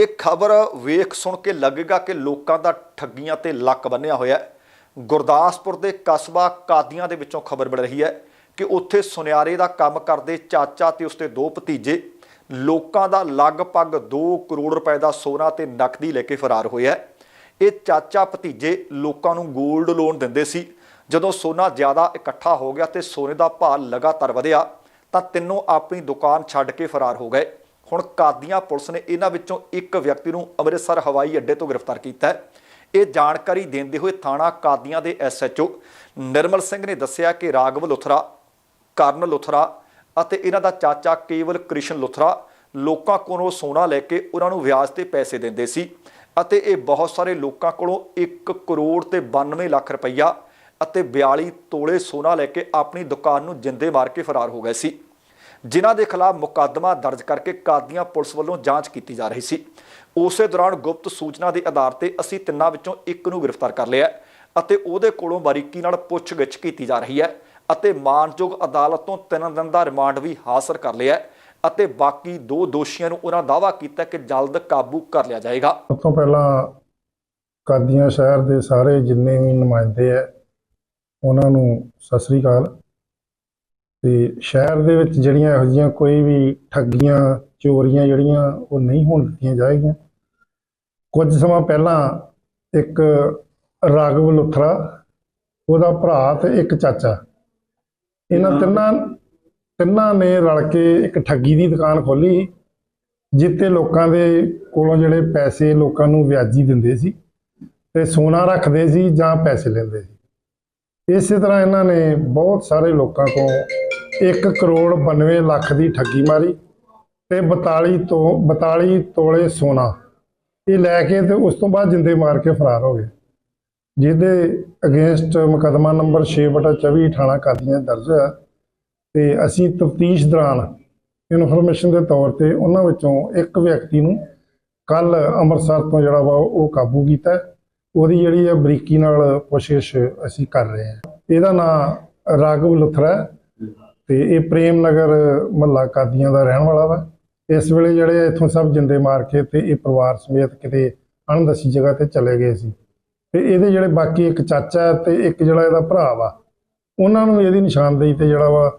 ਇਹ ਖਬਰ ਵੇਖ ਸੁਣ ਕੇ ਲੱਗੇਗਾ ਕਿ ਲੋਕਾਂ ਦਾ ਠੱਗੀਆਂ ਤੇ ਲੱਕ ਬੰਨਿਆ ਹੋਇਆ ਹੈ। ਗੁਰਦਾਸਪੁਰ ਦੇ ਕਸਬਾ ਕਾਦੀਆਂ ਦੇ ਵਿੱਚੋਂ ਖਬਰ ਮਿਲ ਰਹੀ ਹੈ ਕਿ ਉੱਥੇ ਸੁਨਿਆਰੇ ਦਾ ਕੰਮ ਕਰਦੇ ਚਾਚਾ ਤੇ ਉਸਦੇ ਦੋ ਭਤੀਜੇ। ਲੋਕਾਂ ਦਾ ਲਗਭਗ 2 ਕਰੋੜ ਰੁਪਏ ਦਾ ਸੋਨਾ ਤੇ ਨਕਦੀ ਲੈ ਕੇ ਫਰਾਰ ਹੋਇਆ ਹੈ। ਇਹ ਚਾਚਾ ਭਤੀਜੇ ਲੋਕਾਂ ਨੂੰ 골ਡ ਲੋਨ ਦਿੰਦੇ ਸੀ। ਜਦੋਂ ਸੋਨਾ ਜ਼ਿਆਦਾ ਇਕੱਠਾ ਹੋ ਗਿਆ ਤੇ ਸੋਨੇ ਦਾ ਭਾਅ ਲਗਾਤਾਰ ਵਧਿਆ, ਤਾਂ ਤਿੰਨੋਂ ਆਪਣੀ ਦੁਕਾਨ ਛੱਡ ਕੇ ਫਰਾਰ ਹੋ ਗਏ। ਹੁਣ ਕਾਦੀਆਂ ਪੁਲਿਸ ਨੇ ਇਹਨਾਂ ਵਿੱਚੋਂ ਇੱਕ ਵਿਅਕਤੀ ਨੂੰ ਅੰਮ੍ਰਿਤਸਰ ਹਵਾਈ ਅੱਡੇ ਤੋਂ ਗ੍ਰਿਫਤਾਰ ਕੀਤਾ ਹੈ। ਇਹ ਜਾਣਕਾਰੀ ਦਿੰਦੇ ਹੋਏ ਥਾਣਾ ਕਾਦੀਆਂ ਦੇ ਐਸਐਚਓ ਨਿਰਮਲ ਸਿੰਘ ਨੇ ਦੱਸਿਆ ਕਿ ਰਾਗਵ ਲੁਥਰਾ, ਕਰਨ ਲੁਥਰਾ ਅਤੇ ਇਹਨਾਂ ਦਾ ਚਾਚਾ ਕੇਵਲ ਕ੍ਰਿਸ਼ਨ ਲੁਥਰਾ ਲੋਕਾਂ ਕੋਲੋਂ ਸੋਨਾ ਲੈ ਕੇ ਉਹਨਾਂ ਨੂੰ ਵਿਆਜ ਤੇ ਪੈਸੇ ਦਿੰਦੇ ਸੀ ਅਤੇ ਇਹ ਬਹੁਤ ਸਾਰੇ ਲੋਕਾਂ ਕੋਲੋਂ 1 ਕਰੋੜ ਤੇ 92 ਲੱਖ ਰੁਪਈਆ ਅਤੇ 42 ਤੋਲੇ ਸੋਨਾ ਲੈ ਕੇ ਆਪਣੀ ਦੁਕਾਨ ਨੂੰ ਜਿੰਦੇ ਮਾਰ ਕੇ ਫਰਾਰ ਹੋ ਗਏ ਸੀ। ਜਿਨ੍ਹਾਂ ਦੇ ਖਿਲਾਫ ਮੁਕੱਦਮਾ ਦਰਜ ਕਰਕੇ ਕਾਦੀਆਂ ਪੁਲਿਸ ਵੱਲੋਂ ਜਾਂਚ ਕੀਤੀ ਜਾ ਰਹੀ ਸੀ। ਉਸੇ ਦੌਰਾਨ ਗੁਪਤ ਸੂਚਨਾ ਦੇ ਆਧਾਰ ਤੇ ਅਸੀਂ ਤਿੰਨਾਂ ਵਿੱਚੋਂ ਇੱਕ ਨੂੰ ਗ੍ਰਿਫਤਾਰ ਕਰ ਲਿਆ ਅਤੇ ਉਹਦੇ ਕੋਲੋਂ ਬਾਰੀਕੀ ਨਾਲ ਪੁੱਛਗਿੱਛ ਕੀਤੀ ਜਾ ਰਹੀ ਹੈ ਅਤੇ ਮਾਨਯੋਗ ਅਦਾਲਤ ਤੋਂ 3 ਦਿਨ ਦਾ ਰਿਮਾਂਡ ਵੀ ਹਾਸਲ ਕਰ ਲਿਆ ਹੈ ਅਤੇ ਬਾਕੀ ਦੋ ਦੋਸ਼ੀਆਂ ਨੂੰ ਉਹਨਾਂ ਦਾਅਵਾ ਕੀਤਾ ਕਿ ਜਲਦ ਕਾਬੂ ਕਰ ਲਿਆ ਜਾਏਗਾ। ਸਭ ਤੋਂ ਪਹਿਲਾਂ ਕਾਦੀਆਂ ਸ਼ਹਿਰ ਦੇ ਸਾਰੇ ਜਿੰਨੇ ਵੀ ਨੁਮਾਇੰਦੇ ਹੈ, ਉਹਨਾਂ ਨੂੰ ਸਤਿ ਸ੍ਰੀ ਅਕਾਲ। ਤੇ ਸ਼ਹਿਰ ਦੇ ਵਿੱਚ ਜਿਹੜੀਆਂ ਇਹੋ ਜਿਹੀਆਂ ਕੋਈ ਵੀ ਠੱਗੀਆਂ ਚੋਰੀਆਂ ਜਿਹੜੀਆਂ ਉਹ ਨਹੀਂ ਹੋਣ ਦਿੱਤੀਆਂ ਜਾਏਗੀਆਂ। ਕੁਝ ਸਮਾਂ ਪਹਿਲਾਂ ਇੱਕ ਰਾਘਵ ਲੁਥਰਾ ਉਹਦਾ ਭਰਾ ਤੇ ਇੱਕ ਚਾਚਾ। ਇਹਨਾਂ ਤਿੰਨਾਂ ਤਿੰਨਾਂ ਨੇ ਰਲ ਕੇ ਇੱਕ ਠੱਗੀ ਦੀ ਦੁਕਾਨ ਖੋਲੀ ਜਿੱਤੇ ਲੋਕਾਂ ਦੇ ਕੋਲੋਂ ਜਿਹੜੇ ਪੈਸੇ ਲੋਕਾਂ ਨੂੰ ਵਿਆਜੀ ਦਿੰਦੇ ਸੀ ਤੇ ਸੋਨਾ ਰੱਖਦੇ ਸੀ ਜਾਂ ਪੈਸੇ ਲੈਂਦੇ ਸੀ। ਇਸੇ ਤਰ੍ਹਾਂ ਇਹਨਾਂ ਨੇ ਬਹੁਤ ਸਾਰੇ ਲੋਕਾਂ ਕੋਲ 1 ਕਰੋੜ 92 ਲੱਖ ਦੀ ਠੱਗੀ ਮਾਰੀ ਤੇ 42 ਤੋਂ 42 ਤੋਲੇ ਸੋਨਾ ਇਹ ਲੈ ਕੇ ਤੇ ਉਸ ਤੋਂ ਬਾਅਦ ਜਿੰਦੇ ਮਾਰ ਕੇ ਫਰਾਰ ਹੋ ਗਏ। ਜਿਹਦੇ ਅਗੇਂਸਟ ਮੁਕੱਦਮਾ ਨੰਬਰ 6/24 ਥਾਣਾ ਕਾਦੀਆਂ ਦਰਜ ਹੋਇਆ ਤੇ ਅਸੀਂ ਤਫਤੀਸ਼ ਦੌਰਾਨ ਇਨਫੋਰਮੇਸ਼ਨ ਦੇ ਤੌਰ ਤੇ ਉਹਨਾਂ ਵਿੱਚੋਂ ਇੱਕ ਵਿਅਕਤੀ ਨੂੰ ਕੱਲ ਅੰਮ੍ਰਿਤਸਰ ਤੋਂ ਜਿਹੜਾ ਵਾ ਉਹ ਕਾਬੂ ਕੀਤਾ। ਉਹਦੀ ਜਿਹੜੀ ਹੈ ਬਰੀਕੀ ਨਾਲ ਕੋਸ਼ਿਸ਼ ਅਸੀਂ ਕਰ ਰਹੇ ਹਾਂ। ਇਹਦਾ ਨਾਮ ਰਾਘਵ ਲੁਥਰਾ ਹੈ। ਤੇ ਇਹ ਪ੍ਰੇਮ ਨਗਰ ਮਹੱਲਾ ਕਾਦੀਆਂ ਦਾ ਰਹਿਣ ਵਾਲਾ ਵਾ। ਇਸ ਵੇਲੇ ਜਿਹੜੇ ਇੱਥੋਂ ਸਭ ਜਿੰਦੇ ਮਾਰ ਕੇ ਤੇ ਇਹ ਪਰਿਵਾਰ ਸਮੇਤ ਕਿਤੇ ਅਣਦਸੀ ਜਗ੍ਹਾ ਤੇ ਚਲੇ ਗਏ ਸੀ। ਤੇ ਇਹਦੇ ਜਿਹੜੇ ਬਾਕੀ ਇੱਕ ਚਾਚਾ ਹੈ ਤੇ ਇੱਕ ਜਿਹੜਾ ਇਹਦਾ ਭਰਾ ਵਾ, ਉਹਨਾਂ ਨੂੰ ਇਹਦੀ ਨਿਸ਼ਾਨਦੇਹੀ ਤੇ ਜਿਹੜਾ ਵਾ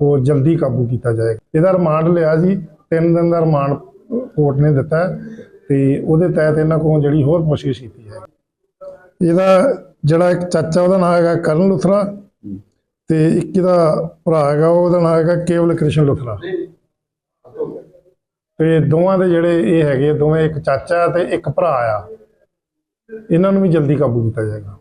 ਉਹ ਜਲਦੀ ਕਾਬੂ ਕੀਤਾ ਜਾਏਗਾ ਇਹਦਾ ਰਿਮਾਂਡ ਲਿਆ ਜੀ ਤਿੰਨ ਦਿਨ ਦਾ ਰਿਮਾਂਡ ਕੋਰਟ ਨੇ ਦਿੱਤਾ ਹੈ ਤੇ ਉਹਦੇ ਤਹਿਤ ਇਹਨਾਂ ਕੋਲ ਜਿਹੜੀ ਹੋਰ ਪੁੱਛਗਿੱਛ ਕੀਤੀ ਹੈ ਇਹਦਾ ਜਿਹੜਾ ਇੱਕ ਚਾਚਾ ਉਹਦਾ ਨਾਮ ਹੈਗਾ ਕਰਨ ਲੁਥਰਾ ਤੇ ਇੱਕ ਇਹਦਾ ਭਰਾ ਹੈਗਾ ਉਹਦਾ ਨਾਮ ਹੈਗਾ ਕੇਵਲ ਕ੍ਰਿਸ਼ਨ ਲੁਥਰਾ ਤੇ ਦੋਵਾਂ ਦੇ ਜਿਹੜੇ ਇਹ ਹੈਗੇ ਦੋਵੇਂ ਇੱਕ ਚਾਚਾ ਤੇ ਇੱਕ ਭਰਾ ਆ। ਇਹਨਾਂ ਨੂੰ ਵੀ ਜਲਦੀ ਕਾਬੂ ਕੀਤਾ ਜਾਏਗਾ।